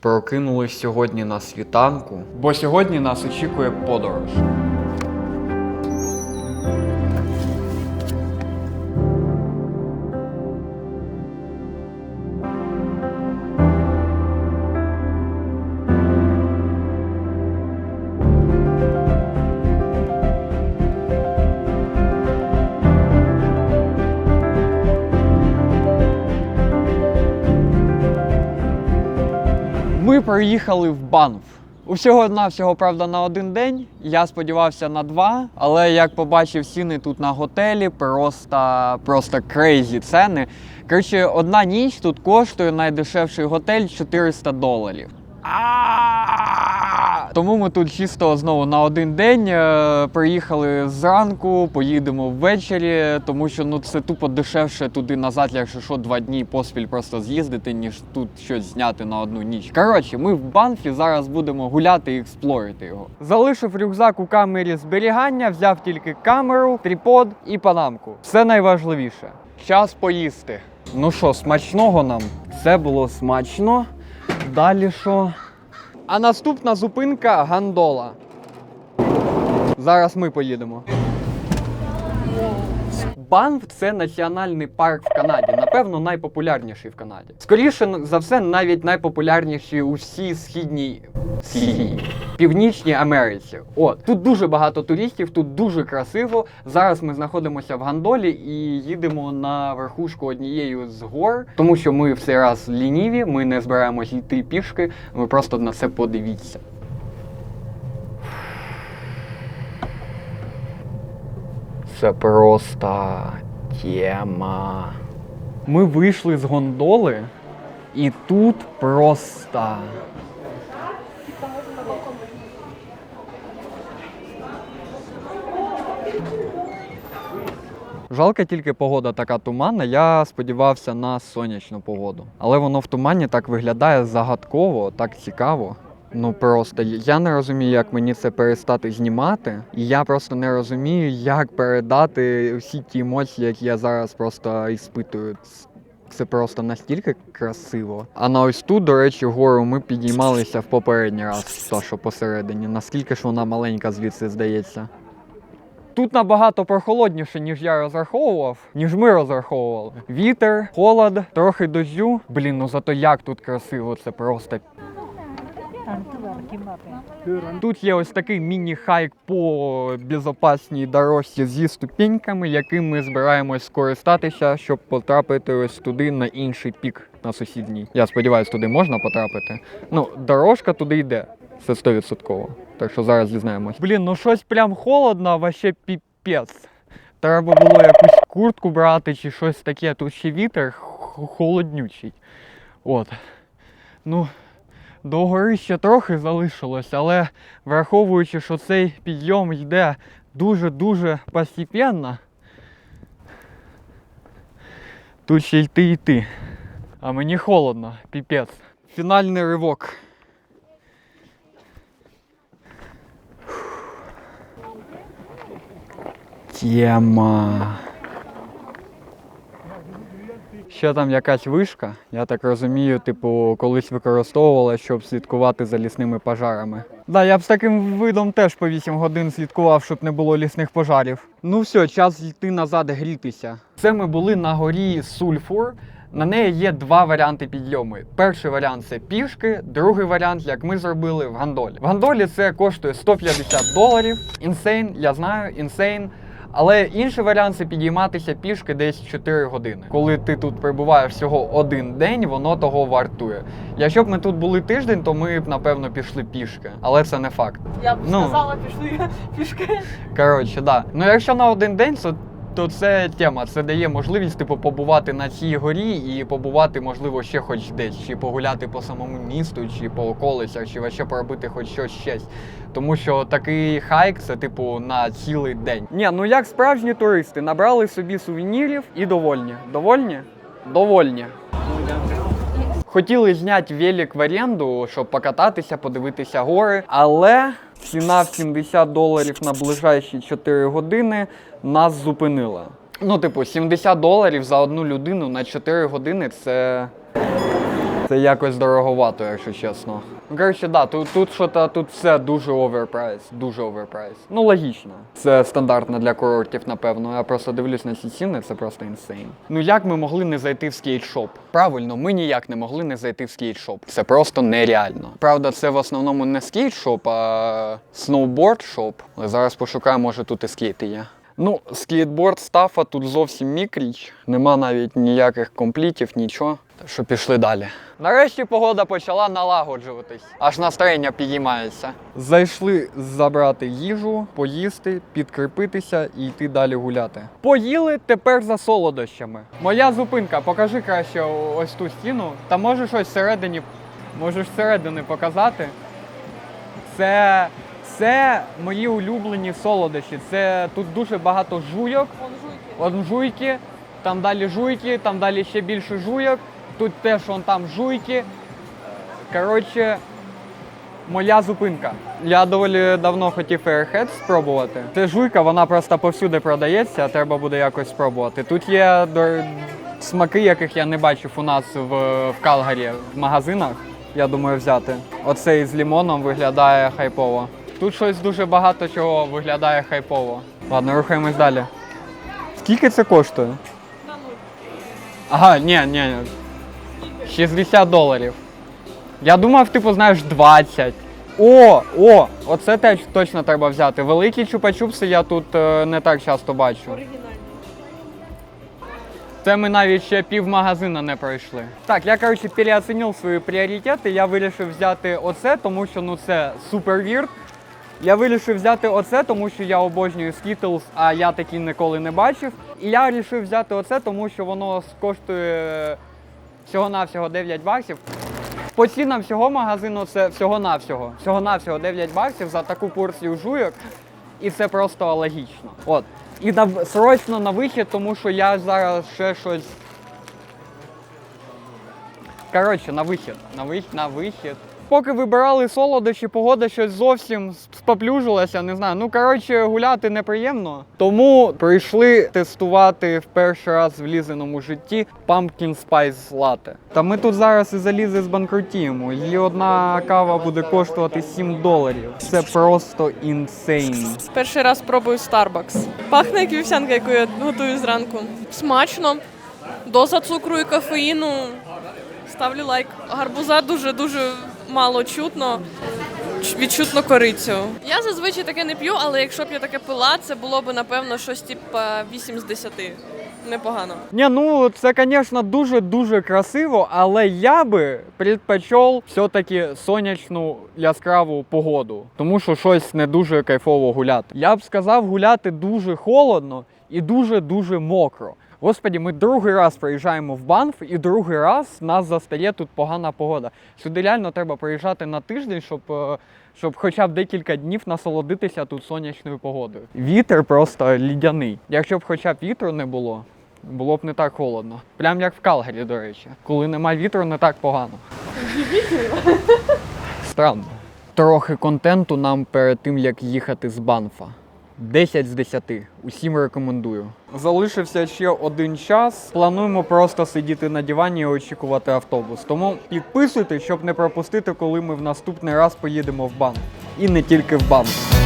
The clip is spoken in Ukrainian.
Прокинулись сьогодні на світанку, бо сьогодні нас очікує подорож. Приїхали в Банф. Усього навсього правда, на один день. Я сподівався на два, але як побачив ціни тут на готелі, просто просто крейзі ціни. Коротше, одна ніч тут коштує найдешевший готель 400 доларів. Тому ми тут чисто знову на один день е, приїхали зранку, поїдемо ввечері, тому що ну це тупо дешевше туди назад, якщо що, два дні поспіль просто з'їздити, ніж тут щось зняти на одну ніч. Коротше, ми в Банфі зараз будемо гуляти і експлорити його. Залишив рюкзак у камері зберігання, взяв тільки камеру, тріпод і панамку. Все найважливіше. Час поїсти. Ну що, смачного нам? Це було смачно. Далі що? А наступна зупинка гандола. Зараз ми поїдемо. Банф це національний парк в Канаді. Напевно, найпопулярніший в Канаді. Скоріше за все, навіть найпопулярніший у всій східній східній північній Америці. От тут дуже багато туристів, тут дуже красиво. Зараз ми знаходимося в гандолі і їдемо на верхушку однієї з гор, тому що ми в цей раз лініві, ми не збираємось йти пішки. Ви просто на це подивіться. Це просто тема. Ми вийшли з гондоли, і тут просто. Жалко тільки погода така туманна. Я сподівався на сонячну погоду. Але воно в тумані так виглядає загадково, так цікаво. Ну просто я не розумію, як мені це перестати знімати. І я просто не розумію, як передати всі ті емоції, які я зараз просто іспитую. Це просто настільки красиво. А на ось тут, до речі, гору ми підіймалися в попередній раз, та що посередині. Наскільки ж вона маленька звідси здається. Тут набагато прохолодніше, ніж я розраховував, ніж ми розраховували. Вітер, холод, трохи дощу. Блін, ну зато як тут красиво, це просто Тут є ось такий міні-хайк по безпечній дорожці зі ступеньками, яким ми збираємось скористатися, щоб потрапити ось туди на інший пік на сусідній. Я сподіваюся, туди можна потрапити. Ну, дорожка туди йде. Це 100%. Так що зараз дізнаємось. Блін, ну щось прям холодно, вообще піпець. Треба було якусь куртку брати чи щось таке. Тут ще вітер холоднючий. От. Ну, до гори ще трохи залишилось, але враховуючи, що цей підйом йде дуже-дуже постепенно, тут ще йти йти. А мені холодно, піпець. Фінальний ривок. Тема. Ще там якась вишка, я так розумію, типу, колись використовувала, щоб слідкувати за лісними пожарами. Да, я б з таким видом теж по 8 годин слідкував, щоб не було лісних пожарів. Ну все, час йти назад грітися. Це ми були на горі Сульфур. На неї є два варіанти підйому. Перший варіант це пішки, другий варіант, як ми зробили в гандолі. В гандолі це коштує 150 доларів. Інсейн, я знаю, інсейн. Але інший варіант це підійматися пішки десь 4 години. Коли ти тут перебуваєш всього один день, воно того вартує. Якщо б ми тут були тиждень, то ми б напевно пішли пішки, але це не факт. Я б Ну. сказала, пішли пішки. Коротше, да. Ну якщо на один день, то, то це тема. Це дає можливість типу побувати на цій горі і побувати, можливо, ще хоч десь, чи погуляти по самому місту, чи по околицях, чи вообще поробити хоч щось щось. Тому що такий хайк це типу на цілий день. Ні, ну як справжні туристи, набрали собі сувенірів і довольні. Довольні? Довольні. Хотіли зняти велик в оренду, щоб покататися, подивитися гори, але ціна в 70 доларів на ближайші 4 години нас зупинила. Ну, типу, 70 доларів за одну людину на 4 години це. Це якось дороговато, якщо чесно. Ну, коротше, да, тут, тут що-то, тут все дуже оверпрайс, дуже оверпрайс. Ну, логічно. Це стандартно для курортів, напевно. Я просто дивлюсь на ці ціни, це просто інсейн. Ну як ми могли не зайти в скейтшоп? Правильно, ми ніяк не могли не зайти в скейтшоп. Це просто нереально. Правда, це в основному не скейтшоп, а сноубордшоп. Але зараз пошукаю, може тут і скейти є. Ну, скейтборд стафа тут зовсім мікріч. Нема навіть ніяких комплітів, нічого. Що пішли далі. Нарешті погода почала налагоджуватись, аж настроєння підіймається. Зайшли забрати їжу, поїсти, підкріпитися і йти далі гуляти. Поїли тепер за солодощами. Моя зупинка, покажи краще ось ту стіну. Та можеш ось всередині, можеш всередини показати. Це, це мої улюблені солодощі. Це тут дуже багато жуйок. Вон жуйки. Вон жуйки, там далі жуйки, там далі ще більше жуйок. Тут теж вон там жуйки. Коротше, моя зупинка. Я доволі давно хотів Airhead спробувати. Це жуйка, вона просто повсюди продається, треба буде якось спробувати. Тут є смаки, яких я не бачив у нас в, в Калгарі в магазинах. Я думаю, взяти. Оцей з лімоном виглядає хайпово. Тут щось дуже багато чого виглядає хайпово. Ладно, рухаємось далі. Скільки це коштує? Ага, ні, ні, ні. 60 доларів. Я думав, типу, знаєш, 20. О, о, оце теж точно треба взяти. Великі чупа-чупси я тут е, не так часто бачу. Це ми навіть ще пів магазина не пройшли. Так, я коротше переоцінив свої пріоритети. Я вирішив взяти оце, тому що ну це супер вірт. Я вирішив взяти оце, тому що я обожнюю Skittles, а я такі ніколи не бачив. І я вирішив взяти оце, тому що воно коштує всього-навсього 9 баксів. По цінам всього магазину це всього-навсього. Всього-навсього 9 баксів за таку порцію жуйок. І це просто логічно. От. І на, срочно на вихід, тому що я зараз ще щось. Коротше, на вихід. На вихід, на вихід. Поки вибирали солодощі, погода щось зовсім споплюжилася, не знаю. Ну, коротше, гуляти неприємно. Тому прийшли тестувати в перший раз в лізеному житті Pumpkin Spice Latte. Та ми тут зараз і залізи збанкрутіємо. І одна кава буде коштувати 7 доларів. Це просто інсейн. Перший раз пробую Starbucks. Пахне як вівсянка, яку я готую зранку. Смачно. Доза цукру і кофеїну. Ставлю лайк. Гарбуза дуже-дуже мало чутно. Ч- Відчутно корицю. Я зазвичай таке не п'ю, але якщо б я таке пила, це було б напевно щось типа 8 з 10. Непогано. Ні, ну це, звісно, дуже-дуже красиво, але я би предпочел все-таки сонячну яскраву погоду, тому що щось не дуже кайфово гуляти. Я б сказав гуляти дуже холодно і дуже-дуже мокро. Господі, ми другий раз приїжджаємо в Банф, і другий раз нас застає тут погана погода. Сюди реально треба приїжджати на тиждень, щоб, е, щоб хоча б декілька днів насолодитися тут сонячною погодою. Вітер просто лідяний. Якщо б хоча б вітру не було, було б не так холодно. Прям як в Калгарі, до речі. Коли нема вітру, не так погано. Странно. Трохи контенту нам перед тим, як їхати з Банфа. 10 з 10. Усім рекомендую. Залишився ще один час. Плануємо просто сидіти на дивані і очікувати автобус. Тому підписуйтесь, щоб не пропустити, коли ми в наступний раз поїдемо в банк. І не тільки в Банф.